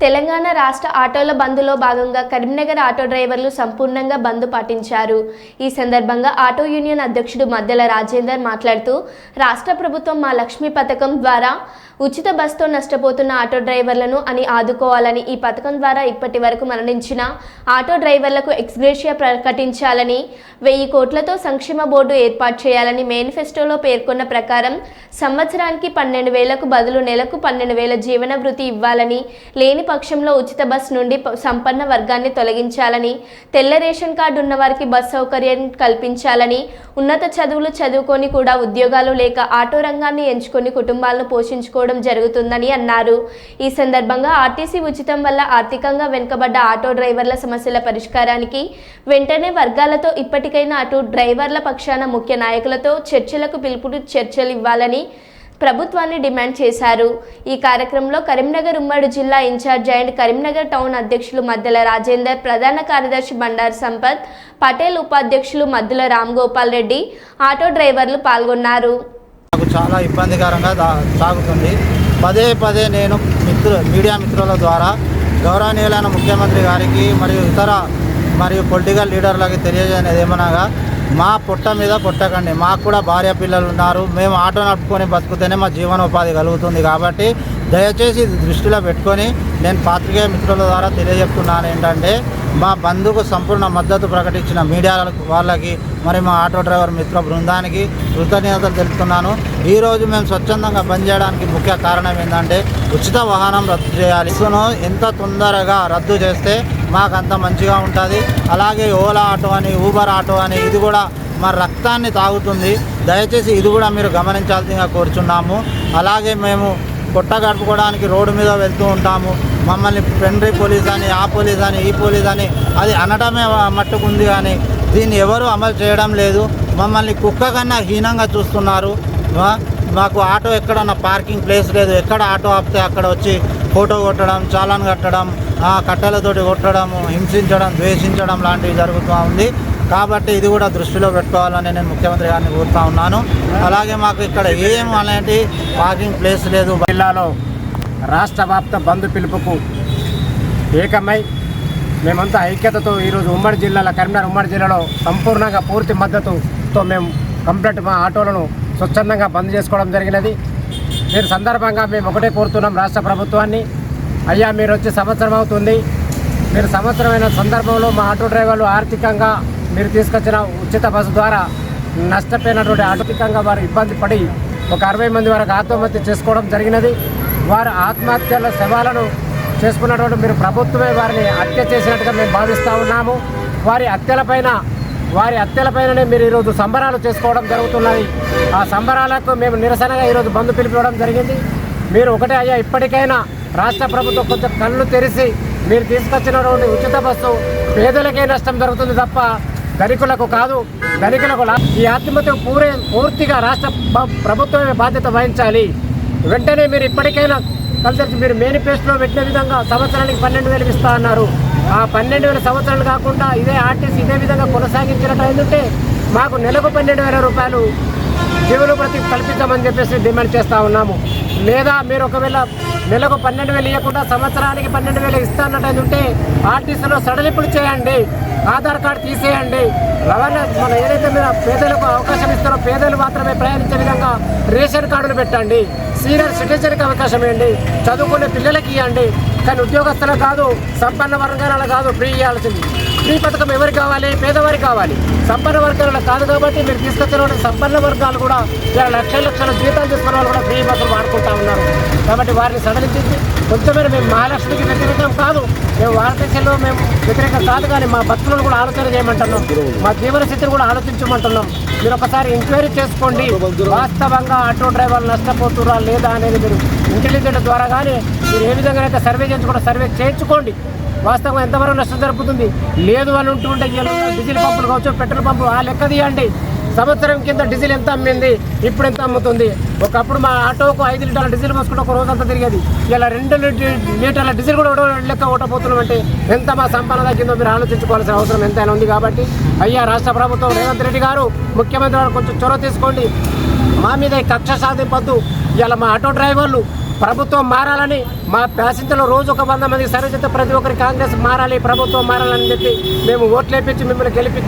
తెలంగాణ రాష్ట్ర ఆటోల బంద్లో భాగంగా కరీంనగర్ ఆటో డ్రైవర్లు సంపూర్ణంగా బంద్ పాటించారు. ఈ సందర్భంగా ఆటో యూనియన్ అధ్యక్షుడు మద్దెల రాజేందర్ మాట్లాడుతూ రాష్ట్ర ప్రభుత్వం మా లక్ష్మి పథకం ద్వారా ఉచిత బస్తో నష్టపోతున్న ఆటో డ్రైవర్లను అని ఆదుకోవాలని ఈ పథకం ద్వారా ఇప్పటి వరకు మరణించిన ఆటో డ్రైవర్లకు ఎక్స్గ్రేషియా ప్రకటించాలని వెయ్యి కోట్లతో సంక్షేమ బోర్డు ఏర్పాటు చేయాలని మేనిఫెస్టోలో పేర్కొన్న ప్రకారం సంవత్సరానికి పన్నెండు వేలకు బదులు నెలకు పన్నెండు వేల జీవన వృత్తి ఇవ్వాలని లేని పక్షంలో ఉచిత బస్ నుండి సంపన్న వర్గాన్ని తొలగించాలని తెల్ల రేషన్ కార్డు ఉన్నవారికి బస్ సౌకర్యం కల్పించాలని ఉన్నత చదువులు చదువుకొని కూడా ఉద్యోగాలు లేక ఆటో రంగాన్ని ఎంచుకొని కుటుంబాలను పోషించుకోవడం జరుగుతుందని అన్నారు. ఈ సందర్భంగా ఆర్టీసీ ఉచితం వల్ల ఆర్థికంగా వెనుకబడ్డ ఆటో డ్రైవర్ల సమస్యల పరిష్కారానికి వెంటనే వర్గాలతో ఇప్పటికైనా అటు డ్రైవర్ల పక్షాన ముఖ్య నాయకులతో చర్చలకు పిలుపుడు చర్చలు ఇవ్వాలని ప్రభుత్వాన్ని డిమాండ్ చేశారు. ఈ కార్యక్రమంలో కరీంనగర్ ఉమ్మడి జిల్లా ఇన్ఛార్జ్ అండ్ కరీంనగర్ టౌన్ అధ్యక్షులు మద్దెల రాజేందర్ ప్రధాన కార్యదర్శి బండారు సంపత్ పటేల్ ఉపాధ్యక్షులు మద్దుల రామ్ గోపాల్ రెడ్డి ఆటో డ్రైవర్లు పాల్గొన్నారు. నాకు చాలా ఇబ్బందికరంగా సాగుతుంది. పదే పదే నేను మిత్రు మీడియా మిత్రుల ద్వారా గౌరవనీయులైన ముఖ్యమంత్రి గారికి మరియు ఇతర మరియు పొలిటికల్ లీడర్లకి తెలియజేయనేది ఏమనగా మా పొట్ట మీద పొట్టకండి మాకు కూడా భార్య పిల్లలు ఉన్నారు. మేము ఆటో నడుపుకొని బతుకుతేనే మా జీవనోపాధి కలుగుతుంది కాబట్టి దయచేసి దృష్టిలో పెట్టుకొని నేను పాత్రికేయ మిత్రుల ద్వారా తెలియజెప్తున్నాను ఏంటంటే మా బంధుకు సంపూర్ణ మద్దతు ప్రకటించిన మీడియా వాళ్ళకి మరి మా ఆటో డ్రైవర్ మిత్ర బృందానికి కృతజ్ఞతలు తెలుపుతున్నాను. ఈరోజు మేము స్వచ్ఛందంగా బంద్ చేయడానికి ముఖ్య కారణం ఏంటంటే ఉచిత వాహనం రద్దు చేయాలి. ఇసును ఎంత తొందరగా రద్దు చేస్తే మాకు అంత మంచిగా ఉంటుంది. అలాగే ఓలా ఆటో అని ఊబర్ ఆటో అని ఇది కూడా మా రక్తాన్ని తాగుతుంది. దయచేసి ఇది కూడా మీరు గమనించాల్సిందిగా కోరుచున్నాము. అలాగే మేము పొట్ట గడుపుకోవడానికి రోడ్డు మీద వెళ్తూ ఉంటాము. మమ్మల్ని పెండ్రీ పోలీస్ అని ఆ పోలీస్ అని ఈ పోలీస్ అని అది అనడమే మట్టుకుంది కానీ దీన్ని ఎవరు అమలు చేయడం లేదు. మమ్మల్ని కుక్క కన్నా హీనంగా చూస్తున్నారు. మాకు ఆటో ఎక్కడన్నా పార్కింగ్ ప్లేస్ లేదు. ఎక్కడ ఆటో ఆపితే అక్కడ వచ్చి ఫోటో కొట్టడం చాలాన్ కట్టడం ఆ, కట్టెలతోటి కొట్టడం హింసించడం ద్వేషించడం లాంటివి జరుగుతూ ఉంది. కాబట్టి ఇది కూడా దృష్టిలో పెట్టుకోవాలని నేను ముఖ్యమంత్రి గారిని కోరుతా ఉన్నాను. అలాగే మాకు ఇక్కడ ఏం అలాంటి పార్కింగ్ ప్లేస్ లేదు. జిల్లాలో రాష్ట్ర వ్యాప్త బంద్ పిలుపుకు ఏకమై మేమంతా ఐక్యతతో ఈరోజు ఉమ్మడి జిల్లాలో కరీంనగర్ ఉమ్మడి జిల్లాలో సంపూర్ణంగా పూర్తి మద్దతుతో మేము కంప్లీట్ మా ఆటోలను స్వచ్ఛందంగా బంద్ చేసుకోవడం జరిగినది. దీని సందర్భంగా మేము ఒకటే కోరుతున్నాం రాష్ట్ర ప్రభుత్వాన్ని అయ్యా మీరు వచ్చి సంవత్సరం అవుతుంది. మీరు సంవత్సరమైన సందర్భంలో మా ఆటో డ్రైవర్లు ఆర్థికంగా మీరు తీసుకొచ్చిన ఉచిత బస్సు ద్వారా నష్టపోయినటువంటి ఆర్థికంగా వారు ఇబ్బంది పడి ఒక అరవై మంది వరకు ఆత్మహత్య చేసుకోవడం జరిగినది. వారు ఆత్మహత్యల శవాలను చేసుకున్నటువంటి మీరు ప్రభుత్వమే వారిని హత్య చేసినట్టుగా మేము భావిస్తూ ఉన్నాము. వారి హత్యలపైన వారి హత్యలపైననే మీరు ఈరోజు సంబరాలు చేసుకోవడం జరుగుతున్నది. ఆ సంబరాలకు మేము నిరసనగా ఈరోజు బంధు పిలిపివ్వడం జరిగింది. మీరు ఒకటే అయ్యా ఇప్పటికైనా రాష్ట్ర ప్రభుత్వం కొంచెం కళ్ళు తెరిచి మీరు తీసుకొచ్చినటువంటి ఉచిత బస్సు పేదలకే నష్టం జరుగుతుంది తప్ప ధనికులకు కాదు. ధనికులకు ఈ ఆత్మహత్య పూరే పూర్తిగా రాష్ట్ర ప్రభుత్వమే బాధ్యత వహించాలి. వెంటనే మీరు ఇప్పటికైనా కలిసి మీరు మేనిఫెస్టోలో పెట్టిన విధంగా సంవత్సరానికి పన్నెండు వేలు ఇస్తా అన్నారు. ఆ పన్నెండు వేల సంవత్సరాలు కాకుండా ఇదే ఆర్టీసీ ఇదే విధంగా కొనసాగించినట్టు ఏంటంటే మాకు నెలకు పన్నెండు వేల రూపాయలు జీవనోపాధి కల్పించమని చెప్పేసి డిమాండ్ చేస్తూ ఉన్నాము. లేదా మీరు ఒకవేళ నెలకు పన్నెండు వేలు ఇవ్వకుండా సంవత్సరానికి పన్నెండు వేలు ఇస్తానట్టు ఉంటే ఆర్టీసీలో సడలింపులు చేయండి ఆధార్ కార్డు తీసేయండి. రవాణా మన ఏదైతే మీరు పేదలకు అవకాశం ఇస్తారో పేదలు మాత్రమే ప్రయాణించే విధంగా రేషన్ కార్డులు పెట్టండి. సీనియర్ సిటిజన్కి అవకాశం ఇవ్వండి. చదువుకునే పిల్లలకి ఇవ్వండి. కానీ ఉద్యోగస్తులకు కాదు సంపన్న వర్గాల కాదు ఫ్రీ ఇవ్వాల్సింది. ఫ్రీ పథకం ఎవరికి కావాలి? పేదవారికి కావాలి. సంపన్న వర్గాలలో కాదు కాబట్టి మీరు తీసుకొచ్చిన సంపన్న వర్గాలు కూడా ఇలా లక్షల లక్షల జీతాలు తీసుకున్న వాళ్ళు కూడా ఫ్రీ బస్సులు వాడుకుంటా ఉన్నారు. కాబట్టి వారిని సడలించింది. కొంచెమేర మేము మహాలక్ష్మికి వ్యతిరేకం కాదు. మేము భారతదేశంలో మేము వ్యతిరేకం కాదు కానీ మా భక్తులను కూడా ఆలోచన చేయమంటున్నాం. మా జీవన స్థితిని కూడా ఆలోచించమంటున్నాం. మీరు ఒకసారి ఎంక్వైరీ చేసుకోండి. వాస్తవంగా ఆటో డ్రైవర్లు నష్టపోతురా లేదా అనేది మీరు ఇంటెలిజెంట్ ద్వారా కానీ మీరు ఏ విధంగా అయితే సర్వే చేయించుకుంటే సర్వే చేయించుకోండి. వాస్తవం ఎంతవరకు నష్టం జరుపుతుంది? లేదు అని ఉంటుంటే ఉంటే డీజిల్ పంపులు కావచ్చు పెట్రోల్ పంపులు ఆ లెక్క తీయండి. సంవత్సరం కింద డీజిల్ ఎంత అమ్మింది ఇప్పుడు ఎంత అమ్ముతుంది? ఒకప్పుడు మా ఆటోకు ఐదు లీటర్ల డీజిల్ పోసుకుంటే ఒక రోజంతా తిరిగేది. ఇలా రెండు లీటర్ల డీజిల్ కూడా లెక్క ఓటపోతున్నాం అంటే ఎంత మా సంపాదన తగ్గిందో మీరు ఆలోచించుకోవాల్సిన అవసరం ఎంతైనా ఉంది కాబట్టి అయ్యా రాష్ట్ర ప్రభుత్వం రేవంత్ రెడ్డి గారు ముఖ్యమంత్రి గారు కొంచెం చొరవ తీసుకోండి. మా మీద కక్ష సాధింపద్దు. ఇలా మా ఆటో డ్రైవర్లు ప్రభుత్వం మారాలని మా ప్యాసింజర్లు రోజు ఒక వంద మందికి సర్వీస్ ప్రతి ఒక్కరికి కాంగ్రెస్ మారాలి ప్రభుత్వం మారాలని చెప్పి మేము ఓట్లేపించి మిమ్మల్ని గెలిపించి